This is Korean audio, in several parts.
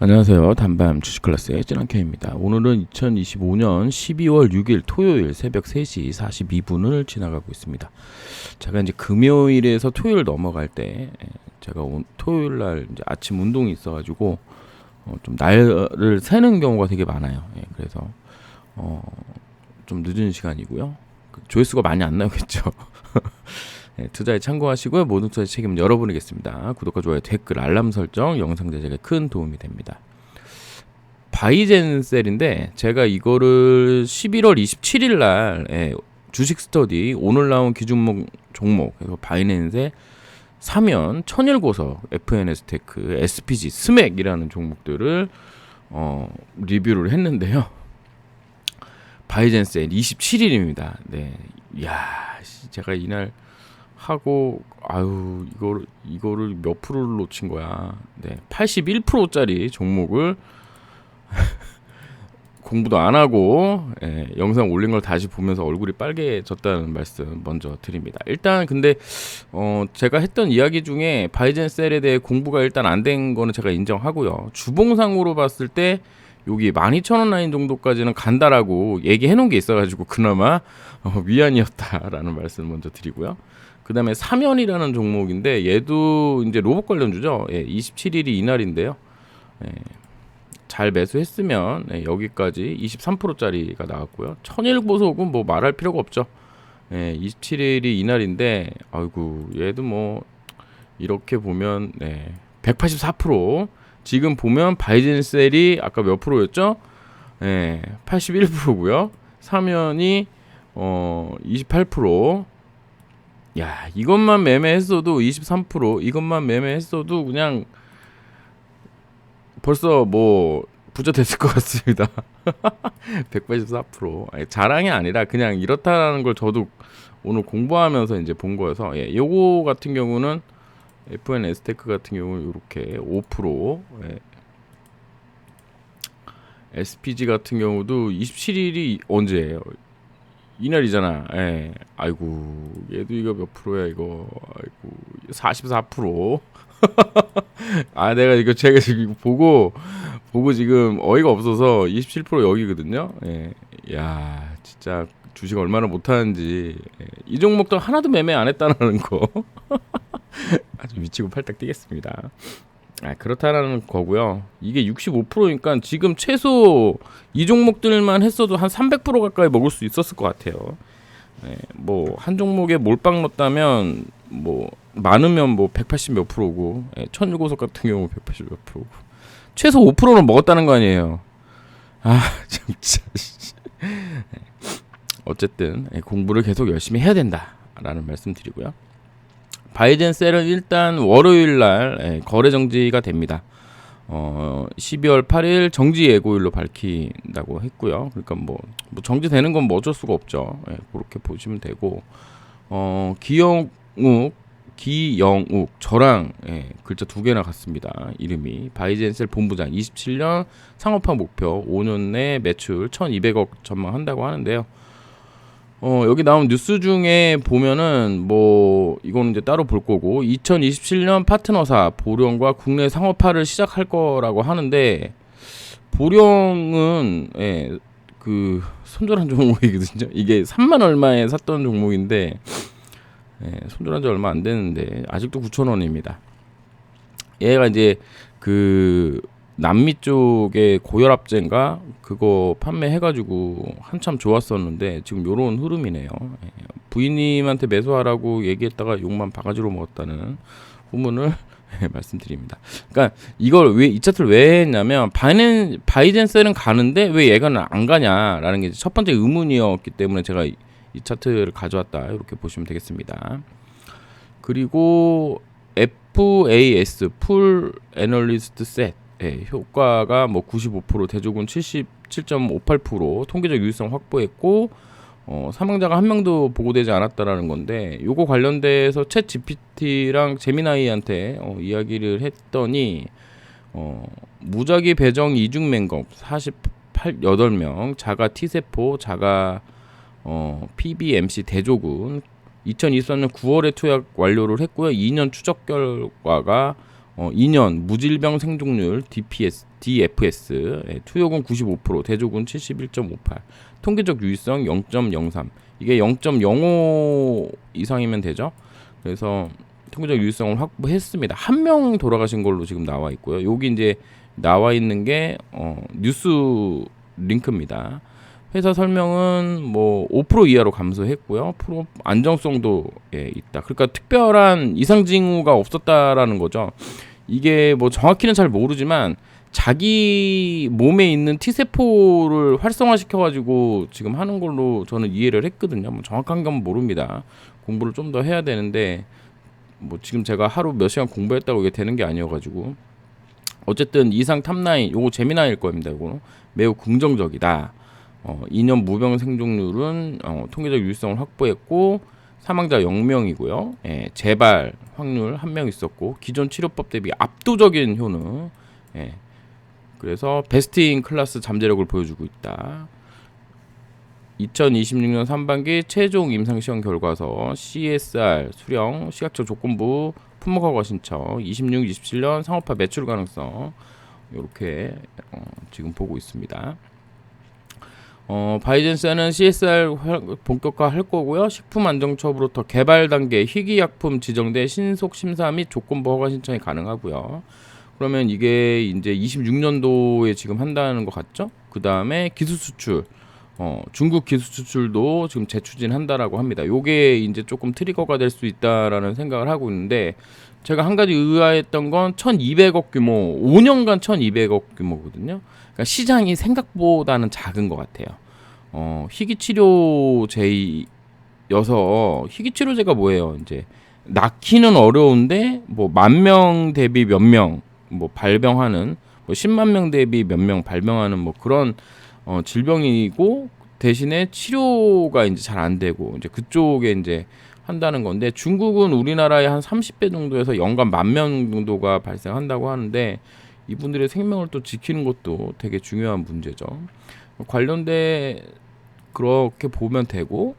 안녕하세요. 단밤 주식 클래스의 찐한케입니다. 오늘은 2025년 12월 6일 토요일 새벽 3시 42분을 지나가고 있습니다. 제가 이제 금요일에서 토요일 넘어갈 때 예, 제가 온, 토요일 날 아침 운동이 있어가지고 어, 좀 날을 새는 경우가 되게 많아요. 예, 그래서 어, 좀 늦은 시간이고요. 그 조회수가 많이 안 나오겠죠. 네, 투자에 참고하시고요. 모든 투자의 책임은 여러분이겠습니다. 구독과 좋아요, 댓글, 알람 설정, 영상 제작에 큰 도움이 됩니다. 바이젠셀인데 제가 이거를 11월 27일 날 예, 주식 스터디 오늘 나온 기준목 종목 그래서 바이낸스에 사면 천일고서, FNS 테크, SPG, 스맥이라는 종목들을 어, 리뷰를 했는데요. 바이젠셀 27일입니다. 네, 야, 제가 이날 하고 아유 이거를 이거를 몇 프로를 놓친 거야. 네, 81%짜리 종목을 공부도 안 하고 예, 영상 올린 걸 다시 보면서 얼굴이 빨개졌다는 말씀 먼저 드립니다. 일단 근데 어 제가 했던 이야기 중에 바이젠셀에 대해 공부가 일단 안 된 거는 제가 인정하고요. 주봉상으로 봤을 때 여기 12,000원 라인 정도까지는 간다라고 얘기해 놓은 게 있어가지고 그나마 어, 위안이었다라는 말씀 먼저 드리고요. 그 다음에 사면이라는 종목인데 얘도 이제 로봇 관련주죠. 예, 27일이 이날인데요. 예, 잘 매수했으면 예, 여기까지 23%짜리가 나왔고요. 천일 보석은 뭐 말할 필요가 없죠. 예, 27일이 이날인데 아이고 얘도 뭐 이렇게 보면 네, 184% 지금 보면 바이젠셀이 아까 몇 프로였죠? 예, 81%고요. 사면이 어 28%. 야, 이것만 매매했어도 23%, 이것만 매매했어도 그냥 벌써 뭐 부자 됐을 것 같습니다. 184%. 아니, 자랑이 아니라 그냥 이렇다라는 걸 저도 오늘 공부하면서 이제 본 거여서 예, 요거 같은 경우는 FN 에스테크 같은 경우는 이렇게 5% 예. SPG 같은 경우도 27일이 언제예요? 이날이잖아. 예. 아이고 얘도 이거 몇 프로야 이거. 아이고 44%. 아 내가 이거 제가 지금 보고 보고 지금 어이가 없어서 27% 여기거든요. 예. 야 진짜 주식 얼마나 못하는지 예. 이 종목도 하나도 매매 안 했다는 거 아주 미치고 팔딱 뛰겠습니다. 아, 그렇다라는 거고요. 이게 65%니까 지금 최소 이 종목들만 했어도 한 300% 가까이 먹을 수 있었을 것 같아요. 네, 뭐한 종목에 몰빵 넣었다면 뭐 많으면 뭐 180 몇 프로고 예, 천일고속 같은 경우 180 몇 프로고 최소 5%는 먹었다는 거 아니에요. 아 진짜 네. 어쨌든 예, 공부를 계속 열심히 해야 된다라는 말씀드리고요. 바이든 셀은 일단 월요일 날 예, 거래 정지가 됩니다. 어, 12월 8일 정지 예고일로 밝힌다고 했고요. 그러니까 뭐, 뭐 정지되는 건 뭐 어쩔 수가 없죠. 예, 그렇게 보시면 되고 어, 기영욱 기영욱 저랑 예, 글자 두 개나 같습니다. 이름이 바이젠셀 본부장 27년 상업화 목표 5년 내 매출 1,200억 전망한다고 하는데요. 어, 여기 나온 뉴스 중에 보면은 뭐 이거는 이제 따로 볼 거고 2027년 파트너사 보령과 국내 상업화를 시작할 거라고 하는데 보령은 예, 그 손절한 종목이거든요. 이게 3만 얼마에 샀던 종목인데 예, 손절한 지 얼마 안 됐는데 아직도 9천 원입니다. 얘가 이제 그 남미 쪽에 고혈압제인가 그거 판매해가지고 한참 좋았었는데 지금 요런 흐름이네요. 예, 부인님한테 매수하라고 얘기했다가 욕만 바가지로 먹었다는 후문을 예, 말씀드립니다. 그러니까 이걸 왜 이 차트를 왜 했냐면 바이넨 바이젠셀은 가는데 왜 얘가 안 가냐라는 게 첫 번째 의문이었기 때문에 제가 이, 이 차트를 가져왔다 이렇게 보시면 되겠습니다. 그리고 FAS 풀 애널리스트 셋 예, 효과가 뭐 95% 대조군 77.58% 통계적 유의성 확보했고 어, 사망자가 한 명도 보고되지 않았다라는 건데 요거 관련돼서 챗 GPT랑 제미나이한테 어, 이야기를 했더니 어, 무작위 배정 이중 맹검 48 8명 자가 T세포 자가 어, PBMC 대조군 2023년 9월에 투약 완료를 했고요. 2년 추적 결과가 어, 2년 무질병 생존율 DPS, DFS 예, 투여군 95% 대조군 71.58 통계적 유의성 0.03 이게 0.05 이상이면 되죠. 그래서 통계적 유의성을 확보했습니다. 한 명 돌아가신 걸로 지금 나와 있고요. 여기 이제 나와 있는 게 어, 뉴스 링크입니다. 회사 설명은 뭐 5% 이하로 감소했고요. 프로 안정성도 예, 있다. 그러니까 특별한 이상 징후가 없었다라는 거죠. 이게 뭐 정확히는 잘 모르지만 자기 몸에 있는 T 세포를 활성화시켜 가지고 지금 하는 걸로 저는 이해를 했거든요. 뭐 정확한 건 모릅니다. 공부를 좀 더 해야 되는데 뭐 지금 제가 하루 몇 시간 공부했다고 이게 되는 게 아니어 가지고 어쨌든 이상 탑라인 요거 재미나일 겁니다. 요거 매우 긍정적이다. 어, 2년 무병 생존율은 어, 통계적 유의성을 확보했고 사망자 0명이고요. 예, 재발 확률 1명 있었고 기존 치료법 대비 압도적인 효능. 예. 그래서 베스트인 클래스 잠재력을 보여주고 있다. 2026년 3반기 최종 임상 시험 결과서 CSR 수령 시각적 조건부 품목 허가 신청 26, 27년 상업화 매출 가능성 이렇게 어, 지금 보고 있습니다. 어, 바이젠스는 CSR 활- 본격화할 거고요. 식품안정처로부터 개발 단계 희귀약품 지정돼 신속 심사 및 조건부 허가 신청이 가능하고요. 그러면 이게 이제 26년도에 지금 한다는 것 같죠? 그 다음에 기술 수출, 어, 중국 기술 수출도 지금 재추진한다라고 합니다. 요게 이제 조금 트리거가 될 수 있다라는 생각을 하고 있는데 제가 한 가지 의아했던 건 1,200억 규모, 5년간 1,200억 규모거든요. 그러니까 시장이 생각보다는 작은 것 같아요. 어, 희귀 치료제여서 희귀 치료제가 뭐예요? 이제 낳기는 어려운데 뭐 만 명 대비 몇 명 뭐 발병하는 뭐 10만 명 대비 몇 명 발병하는 뭐 그런 어, 질병이고 대신에 치료가 이제 잘 안 되고 이제 그쪽에 이제 한다는 건데 중국은 우리나라의 한 30배 정도에서 연간 만 명 정도가 발생한다고 하는데 이분들의 생명을 또 지키는 것도 되게 중요한 문제죠. 관련돼 그렇게 보면 되고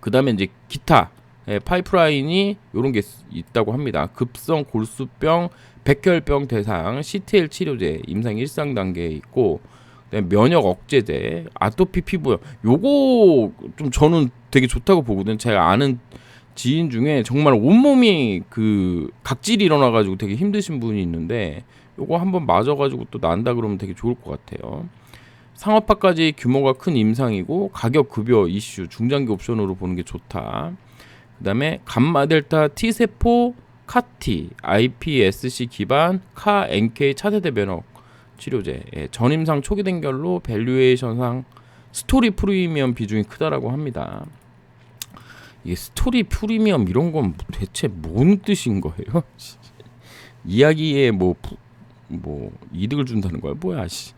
그다음에 이제 기타 예, 파이프라인이 이런 게 있- 있다고 합니다. 급성 골수병, 백혈병 대상 CTL 치료제 임상 일상 단계에 있고 면역 억제제, 아토피 피부염 요거 좀 저는 되게 좋다고 보거든. 제가 아는 지인 중에 정말 온몸이 그 각질이 일어나 가지고 되게 힘드신 분이 있는데 요거 한번 맞아 가지고 또 난다 그러면 되게 좋을 것 같아요. 상업화까지 규모가 큰 임상이고 가격 급여 이슈 중장기 옵션으로 보는 게 좋다. 그다음에 감마 델타 T 세포 카티 iPSC 기반 카 NK 차세대 면역 치료제 예, 전임상 초기 단결로 밸류에이션상 스토리 프리미엄 비중이 크다라고 합니다. 이게 스토리 프리미엄 이런 건 대체 뭔 뜻인 거예요? 이야기에 뭐 뭐 이득을 준다는 거야 뭐야 씨.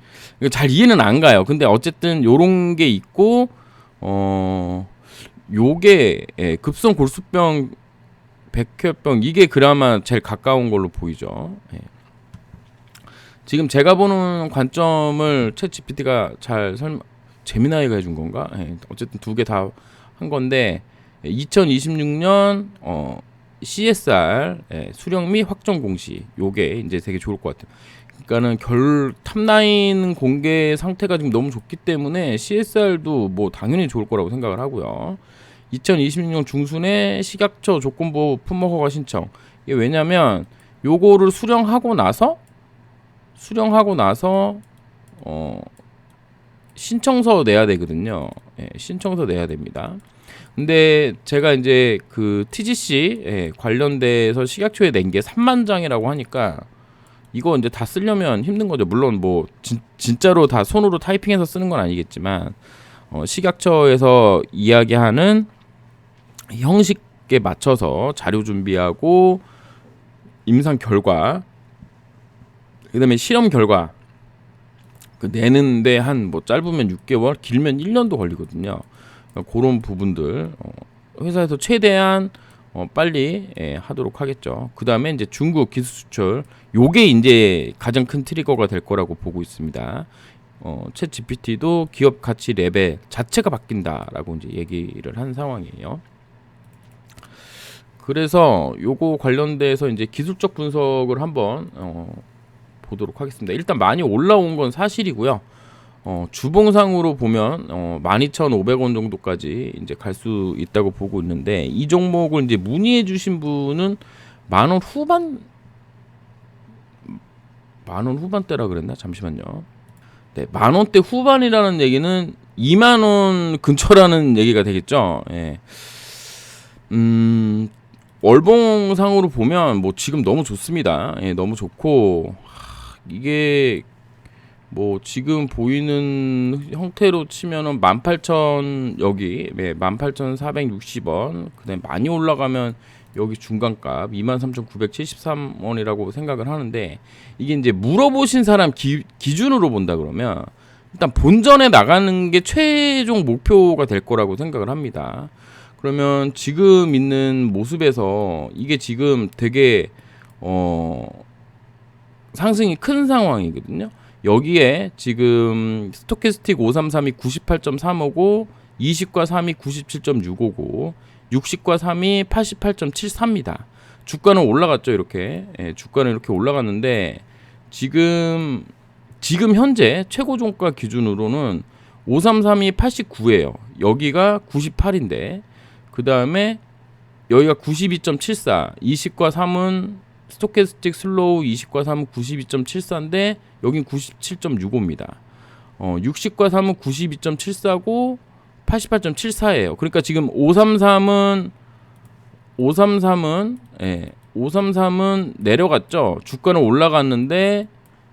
잘 이해는 안 가요. 근데 어쨌든 요런 게 있고 어 요게 예, 급성 골수병 백혈병 이게 그나마 제일 가까운 걸로 보이죠. 예. 지금 제가 보는 관점을 챗 GPT가 잘 설명 재미나이가 해준 건가? 예, 어쨌든 두 개 다 한 건데 2026년 어 CSR 예, 수령 및 확정 공시 요게 이제 되게 좋을 것 같아요. 그러니까는 결 탑라인 공개 상태가 지금 너무 좋기 때문에 CSR도 뭐 당연히 좋을 거라고 생각을 하고요. 2026년 중순에 식약처 조건부 품목 허가 신청. 이게 왜냐면 요거를 수령하고 나서 수령하고 나서 어 신청서 내야 되거든요. 예, 신청서 내야 됩니다. 근데 제가 이제 그 TGC 예, 관련돼서 식약처에 낸 게 3만 장이라고 하니까 이거 이제 다 쓰려면 힘든 거죠. 물론 뭐 진, 진짜로 다 손으로 타이핑해서 쓰는 건 아니겠지만 어, 식약처에서 이야기하는 형식에 맞춰서 자료 준비하고 임상 결과 그다음에 실험 결과 그 내는데 한 뭐 짧으면 6개월, 길면 1년도 걸리거든요. 그러니까 그런 부분들 어, 회사에서 최대한 어, 빨리 예, 하도록 하겠죠. 그 다음에 이제 중국 기술 수출 요게 이제 가장 큰 트리거가 될 거라고 보고 있습니다. 어, 챗 GPT도 기업 가치 레벨 자체가 바뀐다라고 이제 얘기를 한 상황이에요. 그래서 요거 관련돼서 이제 기술적 분석을 한번 어, 보도록 하겠습니다. 일단 많이 올라온 건 사실이고요. 어, 주봉상으로 보면 어, 12,500원 정도까지 이제 갈 수 있다고 보고 있는데 이 종목을 이제 문의해 주신 분은 만 원 후반 만 원 후반대라 그랬나? 잠시만요. 네, 만 원대 후반이라는 얘기는 2만 원 근처라는 얘기가 되겠죠. 예. 음, 월봉상으로 보면 뭐 지금 너무 좋습니다. 예, 너무 좋고 하, 이게 뭐 지금 보이는 형태로 치면은 18,000 여기 네, 18,460원. 그다음에 많이 올라가면 여기 중간값 23,973원이라고 생각을 하는데 이게 이제 물어보신 사람 기, 기준으로 본다 그러면 일단 본전에 나가는 게 최종 목표가 될 거라고 생각을 합니다. 그러면 지금 있는 모습에서 이게 지금 되게 어 상승이 큰 상황이거든요. 여기에 지금 스토캐스틱 533이 98.3오고 20과 3이 97.6오고 60과 3이 88.73입니다. 주가는 올라갔죠, 이렇게. 예, 주가는 이렇게 올라갔는데 지금 지금 현재 최고 종가 기준으로는 533이 89예요. 여기가 98인데 그 다음에 여기가 92.74, 20과 3은 스토캐스틱 슬로우 20과 3은 92.74인데 여긴 97.65입니다. 어, 60과 3은 92.74고 88.74예요. 그러니까 지금 533은 533은 예. 533은 내려갔죠. 주가는 올라갔는데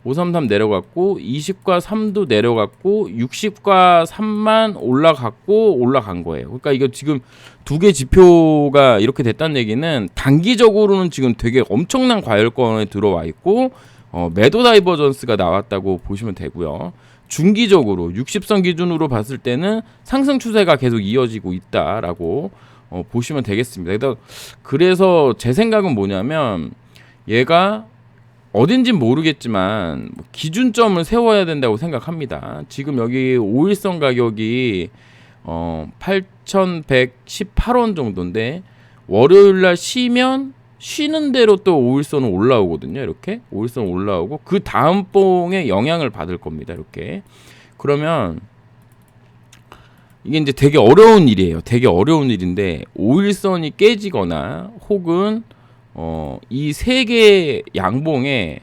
533 내려갔고 20과 3도 내려갔고 60과 3만 올라갔고 올라간 거예요. 그러니까 이거 지금 두 개 지표가 이렇게 됐다는 얘기는 단기적으로는 지금 되게 엄청난 과열권에 들어와 있고 어, 매도 다이버전스가 나왔다고 보시면 되고요. 중기적으로 60선 기준으로 봤을 때는 상승 추세가 계속 이어지고 있다라고 어, 보시면 되겠습니다. 그래서, 제 생각은 뭐냐면 얘가 어딘진 모르겠지만 뭐 기준점을 세워야 된다고 생각합니다. 지금 여기 5일선 가격이 어 8,118원 정도인데 월요일 날 쉬면 쉬는 대로 또 5일선은 올라오거든요. 이렇게 5일선 올라오고 그 다음 봉에 영향을 받을 겁니다. 이렇게 그러면 이게 이제 되게 어려운 일이에요. 되게 어려운 일인데 5일선이 깨지거나 혹은 어, 이 세개 양봉의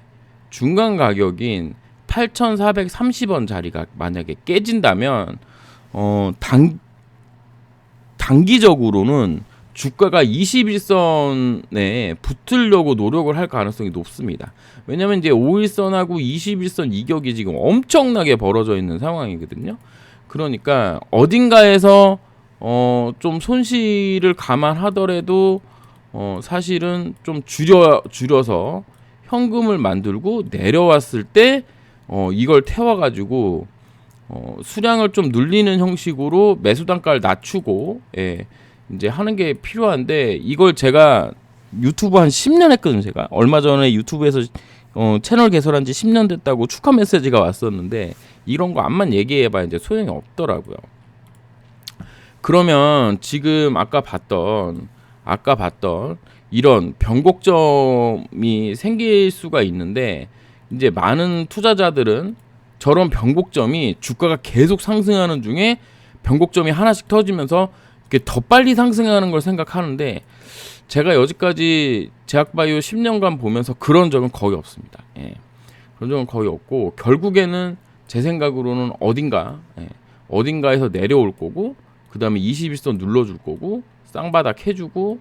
중간 가격인 8,430원 자리가 만약에 깨진다면 어, 단 단기적으로는 주가가 21선에 붙으려고 노력을 할 가능성이 높습니다. 왜냐면 이제 5일선하고 21선 이격이 지금 엄청나게 벌어져 있는 상황이거든요. 그러니까 어딘가에서 어, 좀 손실을 감안하더라도 어, 사실은 좀 줄여 줄여서 현금을 만들고 내려왔을 때 어, 이걸 태워 가지고 어, 수량을 좀 늘리는 형식으로 매수 단가를 낮추고 예, 이제 하는 게 필요한데 이걸 제가 유튜브 한 10년 했거든요, 제가. 얼마 전에 유튜브에서 어, 채널 개설한 지 10년 됐다고 축하 메시지가 왔었는데 이런 거 암만 얘기해 봐야 이제 소용이 없더라고요. 그러면 지금 아까 봤던 아까 봤던 이런 변곡점이 생길 수가 있는데 이제 많은 투자자들은 저런 변곡점이 주가가 계속 상승하는 중에 변곡점이 하나씩 터지면서 이렇게 더 빨리 상승하는 걸 생각하는데 제가 여지까지 제약바이오 10년간 보면서 그런 적은 거의 없습니다. 예. 그런 적은 거의 없고 결국에는 제 생각으로는 어딘가 예. 어딘가에서 내려올 거고 그 다음에 21선 눌러줄 거고 쌍바닥 해주고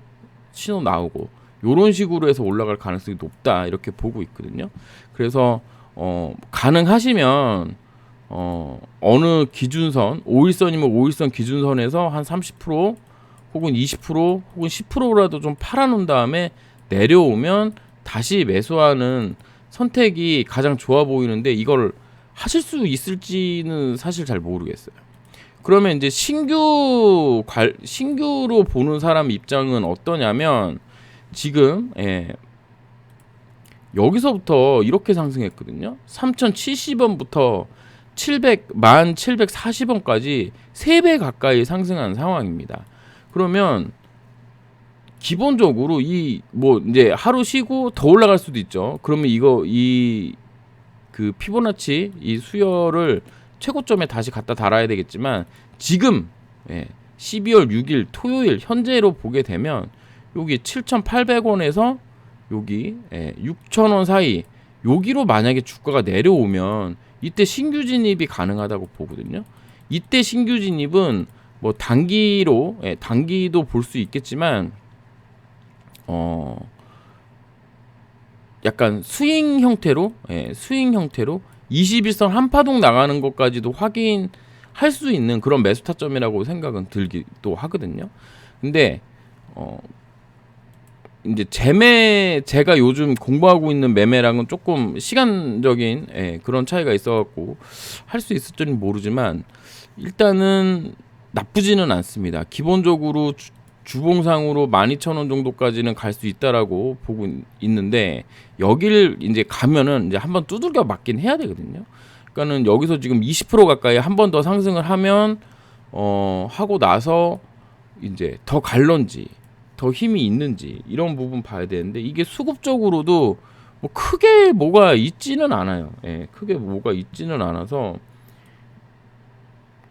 신호 나오고 요런 식으로 해서 올라갈 가능성이 높다 이렇게 보고 있거든요. 그래서 어 가능하시면 어 어느 기준선 5일선이면 5일선 기준선에서 한 30% 혹은 20% 혹은 10%라도 좀 팔아 놓은 다음에 내려오면 다시 매수하는 선택이 가장 좋아 보이는데 이걸 하실 수 있을지는 사실 잘 모르겠어요. 그러면 이제 신규 관 신규로 보는 사람 입장은 어떠냐면 지금 예. 여기서부터 이렇게 상승했거든요. 3,070원부터 700, 1,740원까지 3배 가까이 상승한 상황입니다. 그러면 기본적으로 이 뭐 이제 하루 쉬고 더 올라갈 수도 있죠. 그러면 이거 이 그 피보나치 이 수열을 최고점에 다시 갖다 달아야 되겠지만 지금 예, 12월 6일 토요일 현재로 보게 되면 여기 7,800원에서 여기 예, 6,000원 사이 여기로 만약에 주가가 내려오면 이때 신규 진입이 가능하다고 보거든요. 이때 신규 진입은 뭐 단기로 예, 단기도 볼 수 있겠지만 어 약간 스윙 형태로 예, 스윙 형태로 21선 한파동 나가는 것까지도 확인할 수 있는 그런 매수 타점이라고 생각은 들기도 하거든요. 근데 어 이제 재매 제가 요즘 공부하고 있는 매매랑은 조금 시간적인 예, 그런 차이가 있어갖고 할 수 있을지는 모르지만 일단은 나쁘지는 않습니다. 기본적으로 주, 주봉상으로 12,000원 정도까지는 갈 수 있다라고 보고 있는데 여기를 이제 가면은 이제 한번 두들겨 맞긴 해야 되거든요. 그러니까는 여기서 지금 20% 가까이 한 번 더 상승을 하면 어 하고 나서 이제 더 갈런지 더 힘이 있는지 이런 부분 봐야 되는데 이게 수급적으로도 뭐 크게 뭐가 있지는 않아요. 예, 크게 뭐가 있지는 않아서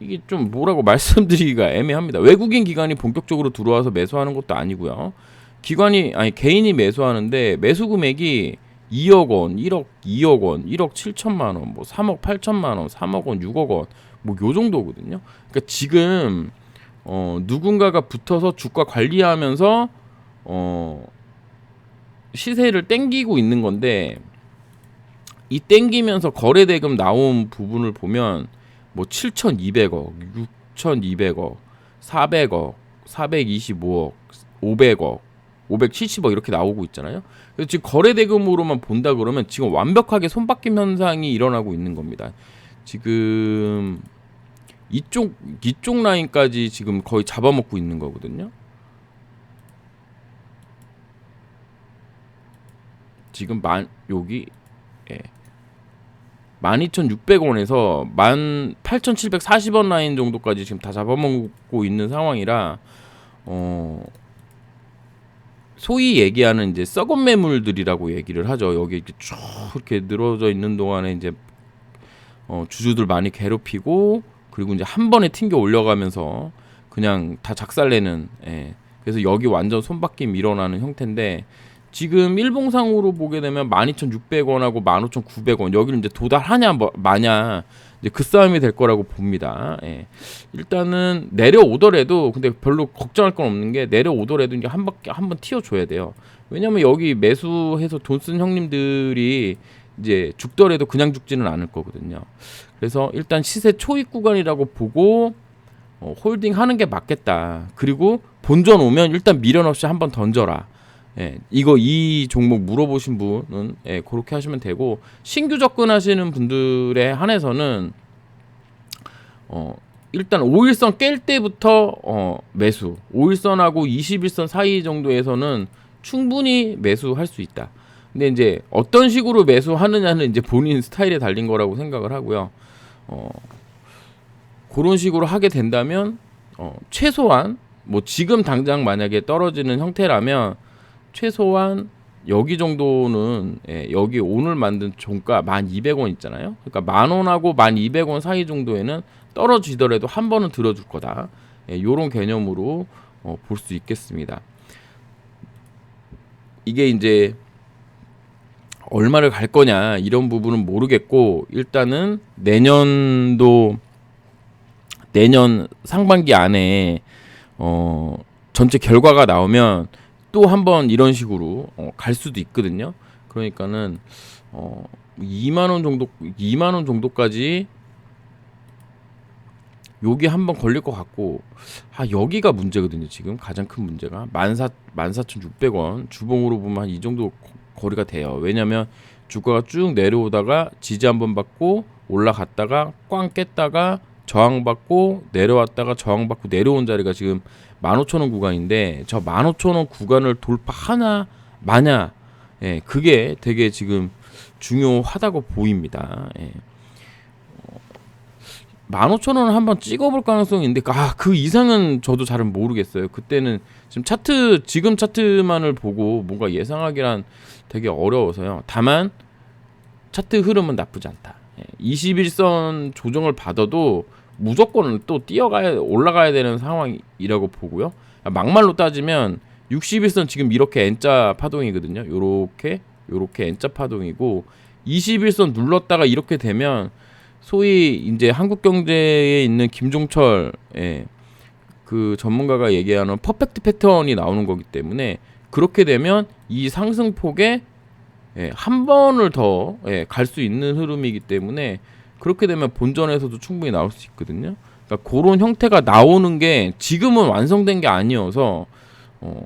이게 좀 뭐라고 말씀드리기가 애매합니다. 외국인 기관이 본격적으로 들어와서 매수하는 것도 아니고요. 기관이 아니 개인이 매수하는데 매수 금액이 2억 원, 1억, 2억 원, 1억 7천만 원, 뭐 3억 8천만 원, 3억 원, 6억 원, 뭐 요 정도거든요. 그러니까 지금 어 누군가가 붙어서 주가 관리하면서 어 시세를 땡기고 있는 건데 이 땡기면서 거래 대금 나온 부분을 보면 뭐 7,200억, 6,200억, 400억, 425억, 500억, 570억 이렇게 나오고 있잖아요. 그래서 지금 거래 대금으로만 본다 그러면 지금 완벽하게 손바뀜 현상이 일어나고 있는 겁니다. 지금 이쪽 이쪽 라인까지 지금 거의 잡아먹고 있는 거거든요. 지금 만 여기 예. 12,600원에서 18,740원 라인 정도까지 지금 다 잡아먹고 있는 상황이라 어 소위 얘기하는 이제 썩은 매물들이라고 얘기를 하죠. 여기 이렇게 쭉 이렇게 늘어져 있는 동안에 이제 어 주주들 많이 괴롭히고 그리고 이제 한 번에 튕겨 올려가면서 그냥 다 작살내는 예. 그래서 여기 완전 손바뀜 일어나는 형태인데 지금 일봉상으로 보게 되면 12,600원하고 15,900원 여기를 이제 도달하냐 뭐, 마냐 이제 그 싸움이 될 거라고 봅니다. 예. 일단은 내려오더라도 근데 별로 걱정할 건 없는 게 내려오더라도 이제 한 바퀴 한번 튀어 줘야 돼요. 왜냐면 여기 매수해서 돈 쓴 형님들이 이제 죽더라도 그냥 죽지는 않을 거거든요. 그래서 일단 시세 초입 구간이라고 보고 어, 홀딩 하는 게 맞겠다. 그리고 본전 오면 일단 미련 없이 한번 던져라. 예, 이거 이 종목 물어보신 분은 예, 그렇게 하시면 되고 신규 접근하시는 분들에 한해서는 어 일단 5일선 깰 때부터 어 매수 5일선하고 21선 사이 정도에서는 충분히 매수할 수 있다. 근데 이제 어떤 식으로 매수하느냐는 이제 본인 스타일에 달린 거라고 생각을 하고요. 어 그런 식으로 하게 된다면 어 최소한 뭐 지금 당장 만약에 떨어지는 형태라면 최소한 여기 정도는 예, 여기 오늘 만든 종가 1,200원 있잖아요. 그러니까 만 원하고 1,200원 사이 정도에는 떨어지더라도 한 번은 들어줄 거다. 예, 요런 개념으로 어, 볼 수 있겠습니다. 이게 이제 얼마를 갈 거냐 이런 부분은 모르겠고 일단은 내년도 내년 상반기 안에 어 전체 결과가 나오면 또 한번 이런 식으로 어, 갈 수도 있거든요. 그러니까는 어 2만 원 정도 2만 원 정도까지 여기 한번 걸릴 것 같고 아 여기가 문제거든요. 지금 가장 큰 문제가 14 14,600원 주봉으로 보면 한 이 정도 거- 거리가 돼요. 왜냐면 주가가 쭉 내려오다가 지지 한번 받고 올라갔다가 꽝 깼다가 저항받고 내려왔다가 저항받고 내려온 자리가 지금 15,000원 구간인데 저 15,000원 구간을 돌파하나 마냐 예, 그게 되게 지금 중요하다고 보입니다. 예. 어, 15,000원 한번 찍어볼 가능성이 있는데 아 그 이상은 저도 잘은 모르겠어요. 그때는 지금 차트 지금 차트만을 보고 뭔가 예상하기란 되게 어려워서요. 다만 차트 흐름은 나쁘지 않다. 예, 21선 조정을 받아도 무조건 또 뛰어가야 올라가야 되는 상황이라고 보고요. 막말로 따지면 61선 지금 이렇게 N자 파동이거든요. 요렇게 요렇게 N자 파동이고 21선 눌렀다가 이렇게 되면 소위 이제 한국 경제에 있는 김종철 예, 그 전문가가 얘기하는 퍼펙트 패턴이 나오는 거기 때문에 그렇게 되면 이 상승폭에 예, 한 번을 더 갈수 있는 흐름이기 때문에 그렇게 되면 본전에서도 충분히 나올 수 있거든요. 그러니까 그런 형태가 나오는 게 지금은 완성된 게 아니어서 어,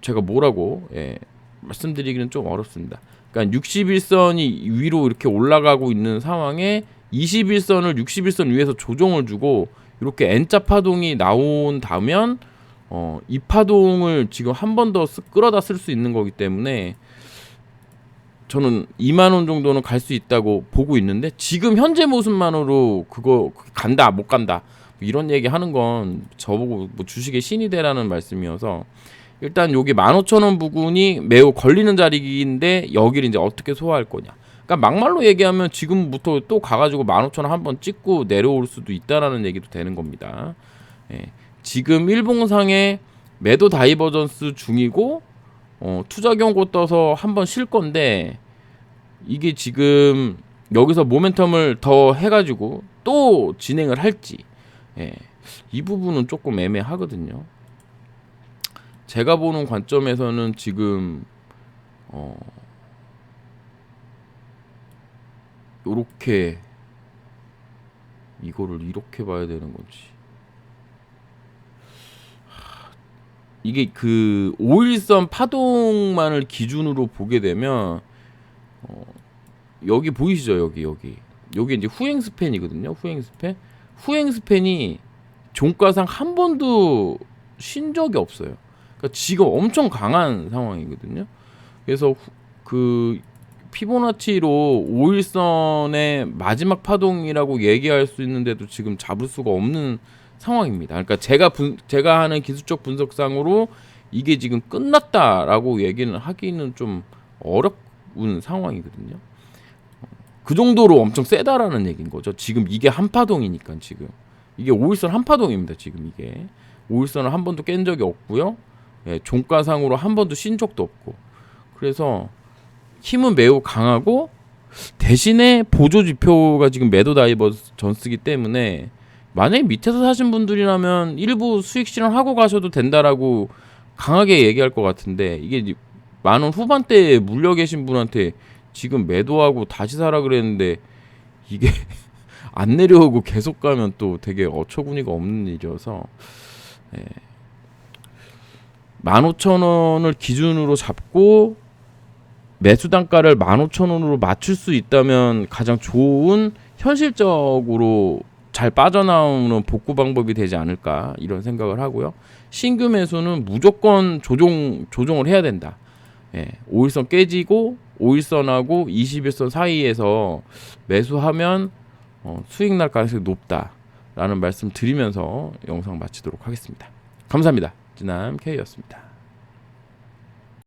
제가 뭐라고 예, 말씀드리기는 좀 어렵습니다. 그러니까 61선이 위로 이렇게 올라가고 있는 상황에 21선을 61선 위에서 조정을 주고 이렇게 N자 파동이 나온다면 어, 이 파동을 지금 한 번 더 끌어다 쓸 수 있는 거기 때문에 저는 2만 원 정도는 갈 수 있다고 보고 있는데 지금 현재 모습만으로 그거 간다 못 간다 뭐 이런 얘기 하는 건 저보고 뭐 주식의 신이 되라는 말씀이어서 일단 여기 15,000원 부근이 매우 걸리는 자리인데 여기를 이제 어떻게 소화할 거냐. 그러니까 막말로 얘기하면 지금부터 또 가가지고 15,000원 한번 찍고 내려올 수도 있다라는 얘기도 되는 겁니다. 예. 지금 일봉상에 매도 다이버전스 중이고 어, 투자 경고 떠서 한번 쉴 건데 이게 지금 여기서 모멘텀을 더 해가지고 또 진행을 할지 예. 이 부분은 조금 애매하거든요. 제가 보는 관점에서는 지금 어 요렇게 이거를 이렇게 봐야 되는 건지 이게 그 5일선 파동만을 기준으로 보게 되면 어 여기 보이시죠? 여기 여기. 여기 이제 후행 스팬이거든요 후행 스팬. 후행 스팬이 종가상 한 번도 쉰 적이 없어요. 그러니까 지금 엄청 강한 상황이거든요. 그래서 후, 그 피보나치로 5일선의 마지막 파동이라고 얘기할 수 있는데도 지금 잡을 수가 없는 상황입니다. 그러니까 제가 분, 제가 하는 기술적 분석상으로 이게 지금 끝났다라고 얘기는 하기는 좀 어려운 상황이거든요. 그 정도로 엄청 세다라는 얘기인 거죠. 지금 이게 한 파동이니까 지금 이게 5일선 한 파동입니다. 지금 이게 5일선을 한 번도 깬 적이 없고요. 예, 종가상으로 한 번도 쉰 적도 없고 그래서 힘은 매우 강하고 대신에 보조 지표가 지금 매도 다이버 전스기 때문에 만약에 밑에서 사신 분들이라면 일부 수익 실현하고 가셔도 된다라고 강하게 얘기할 것 같은데 이게 만 원 후반대에 물려 계신 분한테 지금 매도하고 다시 사라 그랬는데 이게 안 내려오고 계속 가면 또 되게 어처구니가 없는 일이어서 예. 15,000원을 기준으로 잡고 매수 단가를 15,000원으로 맞출 수 있다면 가장 좋은 현실적으로 잘 빠져나오는 복구 방법이 되지 않을까 이런 생각을 하고요. 신규 매수는 무조건 조정 조정을 해야 된다. 예, 5일선 깨지고 5일선하고 21선 사이에서 매수하면 어, 수익 날 가능성이 높다라는 말씀 드리면서 영상 마치도록 하겠습니다. 감사합니다. 지남 K였습니다.